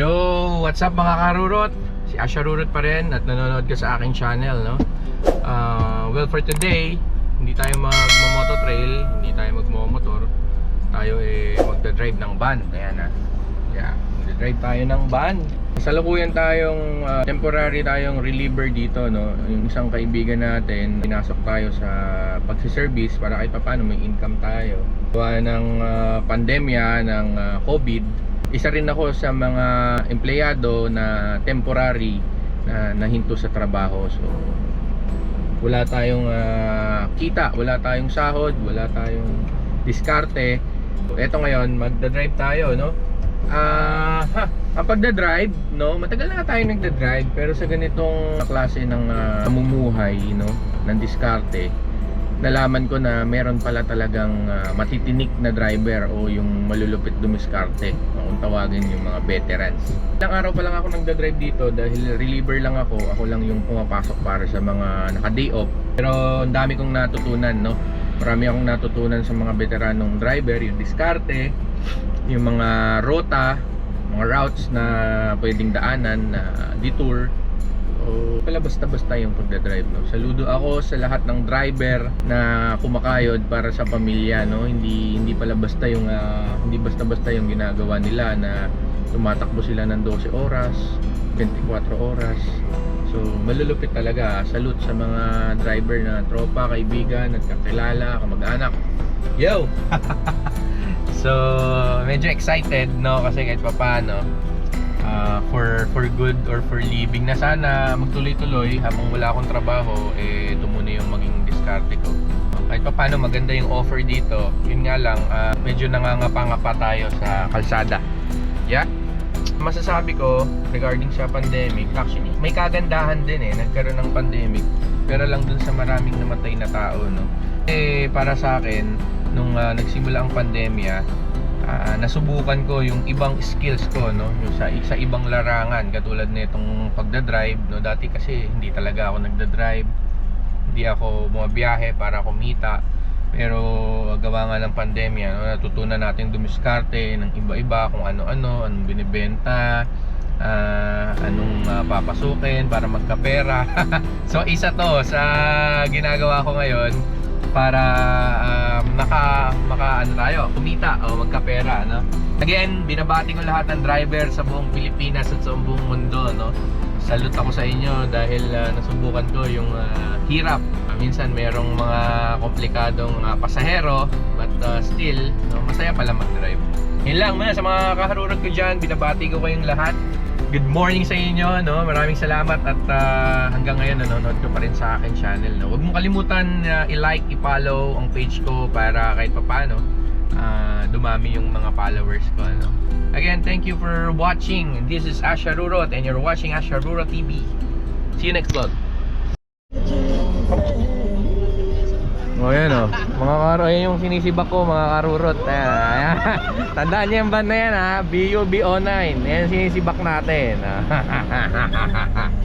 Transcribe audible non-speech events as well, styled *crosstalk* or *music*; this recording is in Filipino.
Yo, what's up mga karurot? Si Asha Rurot pa rin at nanonood ka sa aking channel, no? Ah, well, for today, hindi tayo magmo-moto trail, hindi tayo magmo-motor. Tayo eh magda-drive ng van. Ayan na. Yeah, magda-drive tayo ng van. Salukuyan tayong ah, temporary tayong reliever dito, no? Yung isang kaibigan natin, pinasok tayo sa pagsiservice para kahit paano may income tayo. Gawa ng ah, pandemya, ng ah, COVID, isa rin ako sa mga empleyado na temporary na nahinto sa trabaho. So wala tayong ah, kita, wala tayong sahod, wala tayong diskarte. Eto ngayon, magda-drive tayo, no? Ah, ha, ang pagda-drive, no? Matagal na tayo nagda-drive pero sa ganitong klase ng ah, namumuhay, no, ng diskarte, nalaman ko na meron pala talagang ah, matitinik na driver o yung malulupit dumiskarte kung tawagin yung mga veterans. Ilang araw pa lang ako nagda-drive dito dahil reliever lang ako. Ako lang yung pumapasok para sa mga naka-day off. Pero ang dami kong natutunan no? Marami akong natutunan sa mga veteranong driver yung diskarte yung mga rota mga routes na pwedeng daanan na detour o pala basta-basta yung pagdadrive no. Saludo ako sa lahat ng driver na kumakayod para sa pamilya no. Hindi hindi pala basta yung ah, hindi basta-basta yung ginagawa nila na tumatakbo sila ng 12 oras, 24 oras. So malulupit talaga. Salute sa mga driver na tropa, kaibigan, at kakilala, kamag-anak. Yo! *laughs* so medyo excited no kasi kahit papaano uh, for for good or for living na sana magtuloy-tuloy habang wala akong trabaho eh ito muna yung maging diskarte ko. Kahit pa paano maganda yung offer dito. Yun nga lang ah, medyo nangangapa-ngapa tayo sa kalsada. Yeah? Masasabi ko regarding sa pandemic actually may kagandahan din eh nagkaroon ng pandemic pero lang dun sa maraming namatay na tao no? Eh para sa akin nung ah, nagsimula ang pandemya ah, nasubukan ko yung ibang skills ko no? Yung sa sa ibang larangan katulad nitong pagda-drive no? Dati kasi hindi talaga ako nagda-drive. Hindi ako bumabiyahe para kumita. Pero gawa nga ng pandemya no, natutunan natin dumiskarte ng iba-iba kung ano-ano anong binibenta ah, anong ah, papasukin para magkapera. *laughs* So isa to sa ginagawa ko ngayon para um, naka maka ano tayo kumita o magkapera no again binabati ko lahat ng driver sa buong Pilipinas at sa buong mundo no salute ako sa inyo dahil ah, nasubukan ko yung ah, hirap. Minsan merong mga komplikadong ah, pasahero but ah, still no, masaya pala mag-drive. Yun lang muna sa mga kaharurot ko dyan binabati ko kayong lahat Good morning sa inyo, no? Maraming salamat at ah, hanggang ngayon nanonood ka pa rin sa akin channel, no? Huwag mo kalimutan na i-like, i-follow ang page ko para kahit papaano ah, dumami yung mga followers ko, no? Again, thank you for watching. This is Asha Rurot and you're watching Asha Rurot TV. See you next vlog. O oh, yan o. Mga karo, yan yung sinisibak ko mga karurot. Ayan, ayan. *laughs* Tandaan niyo yung band na yan ha. BUB09. Yan sinisibak natin. *laughs*